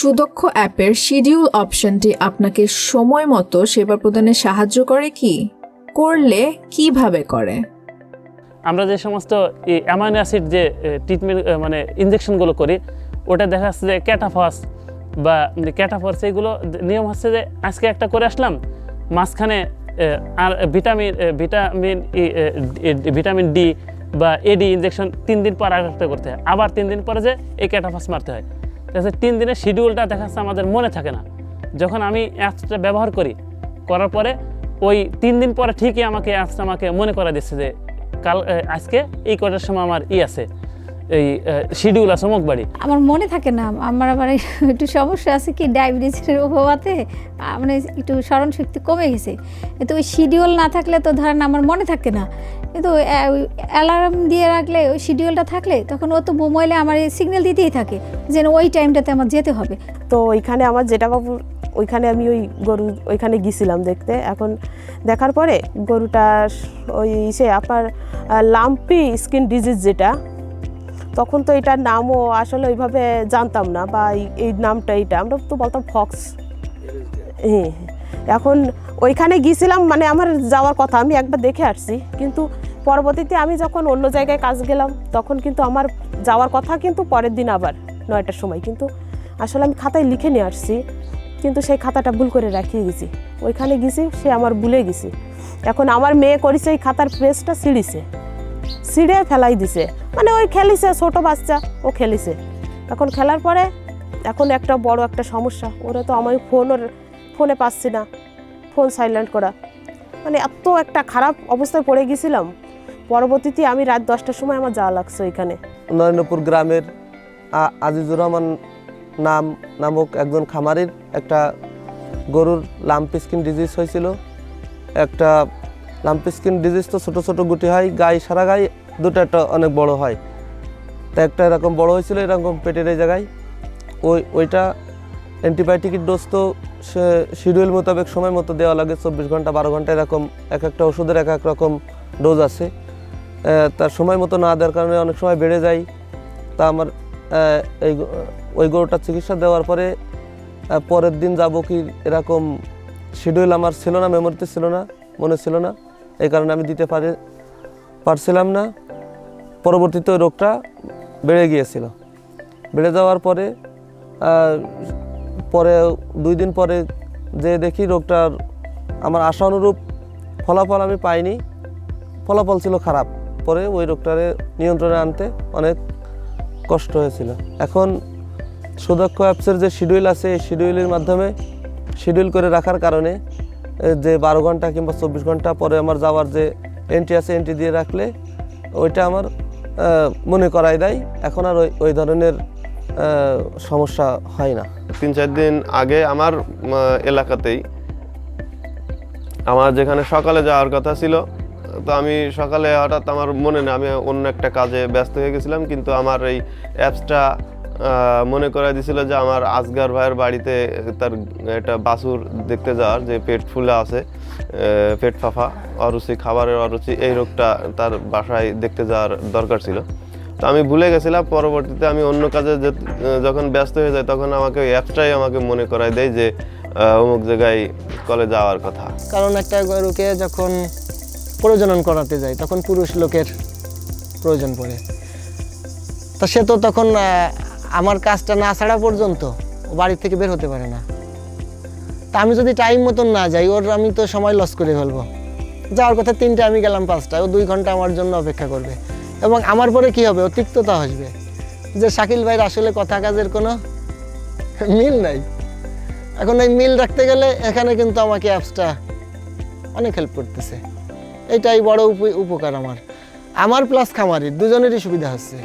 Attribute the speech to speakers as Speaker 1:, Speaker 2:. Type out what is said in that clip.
Speaker 1: সুদক্ষ অ্যাপের শিডিউল অপশনটি আপনাকে সময় মতো সেবা প্রদানে সাহায্য করে কি? করলে কীভাবে করে?
Speaker 2: আমরা যে সমস্ত অ্যামাইনো অ্যাসিড যে ট্রিটমেন্ট মানে ইনজেকশনগুলো করি, ওটা দেখা যাচ্ছে যে ক্যাটাফস বা ক্যাটাফস এইগুলো নিয়ম হচ্ছে যে আজকে একটা করে আসলাম, মাঝখানে আর ভিটামিন ভিটামিন ভিটামিন ডি বা এডি ইনজেকশন তিন দিন পর আর একটা করতে হয়। আবার তিন দিন পরে যে এই ক্যাটাফাস মারতে হয়। তাহলে তিন দিনের শিডিউলটা দেখা যাচ্ছে আমাদের মনে থাকে না। যখন আমি অ্যাপসটা ব্যবহার করি, করার পরে ওই তিন দিন পরে ঠিকই আমাকে অ্যাপসটা আমাকে মনে করা দিচ্ছে যে, কাল আজকে এই কটার সময় আমার ই আছে। এই শিডিউল আছে বাড়ি
Speaker 3: আমার মনে থাকে না আমার আবার একটু সমস্যা আছে কি ডায়াবেটিসের আহ, মানে একটু স্মরণ শক্তি কমে গেছে। কিন্তু ওই শিডিউল না থাকলে তো ধরেন আমার মনে থাকে না। কিন্তু অ্যালার্ম দিয়ে রাখলে ওই শিডিউলটা থাকলে তখন ও তো মোবাইলে আমার সিগন্যাল দিতেই থাকে যে ওই টাইমটাতে আমার যেতে হবে।
Speaker 4: তো ওইখানে আমার যেটা বাবুর ওইখানে আমি ওই গরু ওইখানে গিয়েছিলাম দেখতে। এখন দেখার পরে গরুটা ওই সে আপনার লাম্পি স্কিন ডিজিজ যেটা তখন তো এটার নামও আসলে ওইভাবে জানতাম না বা এই- নামটা এইটা। আমরা তো বলতাম ফক্স। হ্যাঁ এখন ওইখানে গিয়েছিলাম মানে আমার যাওয়ার কথা, আমি একবার দেখে আসছি। কিন্তু পরবর্তীতে আমি যখন অন্য জায়গায় কাজ গেলাম, তখন কিন্তু আমার যাওয়ার কথা কিন্তু পরের দিন আবার নয়টার সময়। কিন্তু আসলে আমি খাতায় লিখে নিয়ে আসছি, কিন্তু সেই খাতাটা ভুল করে রাখিয়ে গেছি। ওইখানে গেছি, সে আমার ভুলে গেছি। এখন আমার মেয়ে করেছে এই খাতার পেজটা ছিঁড়িছে। ছিঁড়ে ফেলাই দিছে। মানে ওই খেলিছে, ছোট বাচ্চা, ও খেলিছে। এখন খেলার পরে এখন একটা বড় একটা সমস্যা। ওরা তো আমি ফোনের ফোনে পাচ্ছি না। ফোন সাইলেন্ট করা। মানে এত একটা খারাপ অবস্থায় পড়ে গেছিলাম। পরবর্তীতে আমি রাত দশটার সময় আমার যাওয়া লাগছে ওইখানে।
Speaker 5: নরেন্দ্রপুর গ্রামের আজিজুর রহমান নাম নামক একজন খামারির একটা গরুর লাম্পি স্কিন ডিজিজ হয়েছিল। একটা লাম্পি স্কিন ডিজিজ তো ছোটো ছোটো গুটি হয় গায়ে সারা গায়ে দুটো একটা অনেক বড় হয়। তা একটা এরকম বড় হয়েছিল, এরকম পেটের এই জায়গায়। ওই, ওইটা অ্যান্টিবায়োটিকের ডোজ তো সে শিডিউল মোতাবেক সময় মতো দেওয়া লাগে, চব্বিশ ঘণ্টা, বারো ঘণ্টা এরকম, এক একটা ওষুধের এক এক রকম ডোজ আছে। তার সময় মতো না দেওয়ার কারণে অনেক সময় বেড়ে যায়। তা আমার এই ওই গরুটার চিকিৎসা দেওয়ার পরে পরের দিন যাব কি এরকম শিডিউল আমার ছিল না মেমোরিতে ছিল না, মনে ছিল না। এই কারণে আমি দিতে পারে পারছিলাম না। পরবর্তীতে রোগটা বেড়ে গিয়েছিল। বেড়ে যাওয়ার পরে পরে দুই দিন পরে যে দেখি রোগটার আমার আশা অনুরূপ ফলাফল আমি পাইনি। ফলাফল ছিল খারাপ। পরে ওই রোগটারে নিয়ন্ত্রণে আনতে অনেক কষ্ট হয়েছিল। এখন সুদক্ষ অ্যাপসের যে শিডিউল আছে, এই শিডিউলের মাধ্যমে শিডিউল করে রাখার কারণে যে বারো ঘণ্টা কিংবা চব্বিশ ঘণ্টা পরে আমার যাওয়ার যে এন্ট্রি আছে এন্ট্রি দিয়ে রাখলে ওইটা আমার মনে করাই দেয়। এখন আর ওই ওই ধরনের সমস্যা হয় না।
Speaker 6: তিন চার দিন আগে আমার এলাকাতেই আমার যেখানে সকালে যাওয়ার কথা ছিল, তো আমি সকালে হঠাৎ আমার মনে নেই, আমি অন্য একটা কাজে ব্যস্ত হয়ে গেছিলাম, কিন্তু আমার এই অ্যাপসটা মনে করাই দিছিল যে আমার আসগার ভাইয়ের বাড়িতে তার একটা বাছুর দেখতে যাওয়ার, যে পেট ফুলে আছে পেট ফাফা, অরুচি, খাবারের অরুচি, এই রোগটা তার বাসায় দেখতে যাওয়ার দরকার ছিল। তো আমি ভুলে গেছিলাম, পরবর্তীতে আমি অন্য কাজে যখন ব্যস্ত হয়ে যাই তখন আমাকে ওই অ্যাপসটাই আমাকে মনে করায় দেয় যে অমুক জায়গায় কলে যাওয়ার কথা।
Speaker 7: কারণ একটা গরুকে যখন প্রজনন করাতে যায়, তখন পুরুষ লোকের প্রয়োজন পড়ে। তা সে তো তখন আমার কাজটা না ছাড়া পর্যন্ত ও বাড়ি থেকে বের হতে পারে না। তা আমি যদি টাইম মতন না যাই, ওর আমি তো সময় লস করে ফেলব। যাওয়ার কথা তিনটে আমি গেলাম পাঁচটায়, ও দুই ঘণ্টা আমার জন্য অপেক্ষা করবে। এবং আমার পরে কি হবে? ও তিক্ততা আসবে। যে শাকিল ভাইয়ের আসলে কথা কাজের কোনো মিল নাই। এখন এই মিল রাখতে গেলে এখানে কিন্তু আমাকে অ্যাপসটা অনেক হেল্প করতেছে। এটাই বড় উপ- উপকার আমার। আমার প্লাস খামারির, দুজনেরই সুবিধা হচ্ছে।